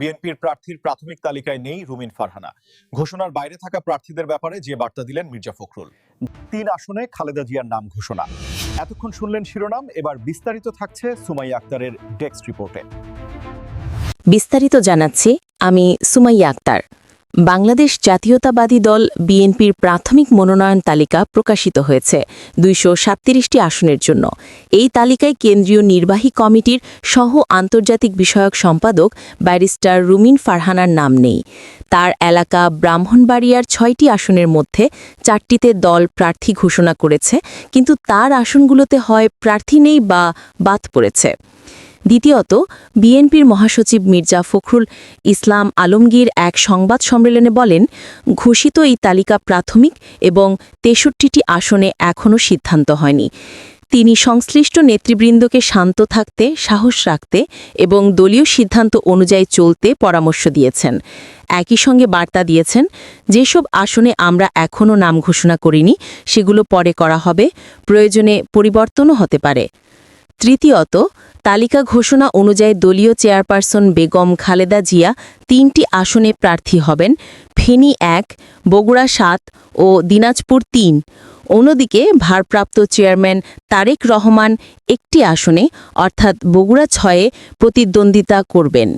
বিএনপির প্রার্থীর প্রাথমিক তালিকায় নেই রুমিন ফারহানা। ঘোষণার বাইরে থাকা প্রার্থীদের ব্যাপারে যে বার্তা দিলেন মির্জা ফখরুল। তিন আসনে খালেদা জিয়ার নাম ঘোষণা। এতক্ষণ শুনলেন শিরোনাম, এবার বিস্তারিত থাকছে সুমাইয়া আক্তারের ডেস্ক রিপোর্টে। বিস্তারিত জানাচ্ছি, আমি সুমাইয়া আক্তার। বাংলাদেশ জাতীয়তাবাদী দল বিএনপির প্রাথমিক মনোনয়ন তালিকা প্রকাশিত হয়েছে দুইশো সাতত্রিশটি আসনের জন্য। এই তালিকায় কেন্দ্রীয় নির্বাহী কমিটির সহ আন্তর্জাতিক বিষয়ক সম্পাদক ব্যারিস্টার রুমিন ফারহানার নাম নেই। তার এলাকা ব্রাহ্মণবাড়িয়ার ছয়টি আসনের মধ্যে চারটিতে দল প্রার্থী ঘোষণা করেছে, কিন্তু তার আসনগুলোতে হয় প্রার্থী নেই বা বাদ পড়েছে। দ্বিতীয়ত, বিএনপির মহাসচিব মির্জা ফখরুল ইসলাম আলমগীর এক সংবাদ সম্মেলনে বলেন, ঘোষিত এই তালিকা প্রাথমিক এবং তেষট্টিটি আসনে এখনও সিদ্ধান্ত হয়নি। তিনি সংশ্লিষ্ট নেতৃবৃন্দকে শান্ত থাকতে, সাহস রাখতে এবং দলীয় সিদ্ধান্ত অনুযায়ী চলতে পরামর্শ দিয়েছেন। একই সঙ্গে বার্তা দিয়েছেন, যেসব আসনে আমরা এখনও নাম ঘোষণা করিনি, সেগুলো পরে করা হবে। প্রয়োজনে পরিবর্তনও হতে পারে। তৃতীয়ত, তালিকা ঘোষণা অনুযায়ী দলীয় চেয়ারপারসন বেগম খালেদা জিয়া তিনটি আসনে প্রার্থী হবেন, ফেনী এক, বগুড়া সাত ও দিনাজপুর তিন। অন্যদিকে ভারপ্রাপ্ত চেয়ারম্যান তারেক রহমান একটি আসনে, অর্থাৎ বগুড়া ছয়ে প্রতিদ্বন্দ্বিতা করবেন।